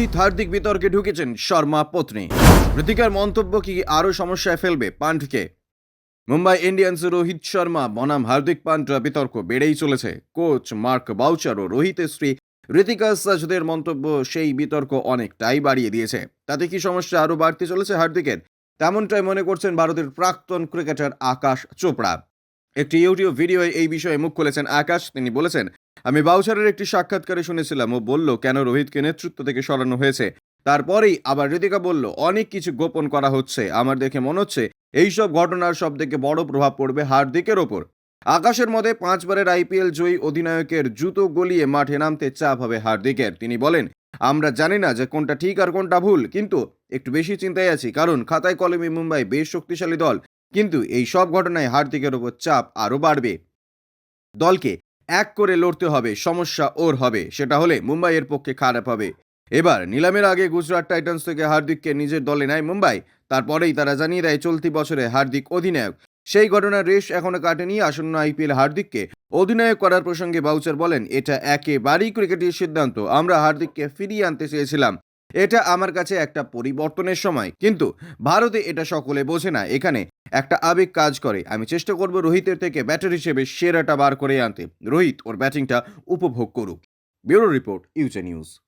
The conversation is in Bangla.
রোহিত হার্দিক বিতর্কে ঢুকেছেন শর্মা পত্নী। ঋতিকার মন্তব্য কি আরও সমস্যায় ফেলবে পান্ডকে মুম্বাই ইন্ডিয়ান্স রোহিত শর্মা, বনাম হার্দিক পান্ডা বিতর্ক বেড়েই চলেছে। কোচ মার্ক বাউচার ও রোহিতের স্ত্রী ঋতিকা সাজদের মন্তব্য সেই বিতর্ক অনেকটাই বাড়িয়ে দিয়েছে। তাতে কি সমস্যা আরও বাড়তে চলেছে হার্দিকের? তেমনটাই মনে করছেন ভারতের প্রাক্তন ক্রিকেটার আকাশ চোপড়া। একটি ইউটিউব ভিডিওয়ে এই বিষয়ে মুখ খুলেছেন আকাশ। তিনি বলেছেন আমি বাউচারের একটি সাক্ষাৎকারে শুনেছিলাম। ও বলল, কেন রোহিতকে নেতৃত্ব থেকে সরানো হয়েছে? তারপরেই আবার ঋতিকা বলল, অনেক কিছু গোপন করা হচ্ছে। আমার দেখে মনে হচ্ছে এইসব ঘটনার সব থেকে বড় প্রভাব পড়বে হার্দিকের ওপর। আকাশের মতে পাঁচবারের আইপিএল জয়ী অধিনায়কের জুতো গলিয়ে মাঠে নামতে চাপ হবে হার্দিকের। তিনি বলেন, আমরা জানি না যে কোনটা ঠিক আর কোনটা ভুল, কিন্তু একটু বেশি চিন্তায় আছি, কারণ খাতায় কলমে মুম্বাই বেশ শক্তিশালী দল। কিন্তু এই সব ঘটনায় হার্দিকের ওপর চাপ আরও বাড়বে। দলকে এক করে লড়তে হবে, সমস্যা ওর হবে। সেটা হলে মুম্বাইয়ের পক্ষে খারাপ হবে। এবার নিলামের আগে গুজরাট টাইটান্স থেকে হার্দিককে নিজের দলে নেয় মুম্বাই। তারপরেই তারা জানিয়ে দেয়, চলতি বছরে হার্দিক অধিনায়ক। সেই ঘটনার রেশ এখনও কাটেনি আসন্ন আইপিএল হার্দিককে। অধিনায়ক করার প্রসঙ্গে বাউচার বলেন, এটা একেবারেই ক্রিকেটের সিদ্ধান্ত। আমরা হার্দিককে ফিরিয়ে আনতে চেয়েছিলাম। এটা আমার কাছে একটা পরিবর্তনের সময়। কিন্তু ভারতে এটা সকলে বোঝে না। এখানে একটা আবেগ কাজ করে। আমি চেষ্টা করব রোহিতের থেকে ব্যাটার হিসেবে সেরাটা বার করে আনতে। রোহিত, ওর ব্যাটিংটা উপভোগ করুক। ব্যুরো রিপোর্ট, ইউজে নিউজ।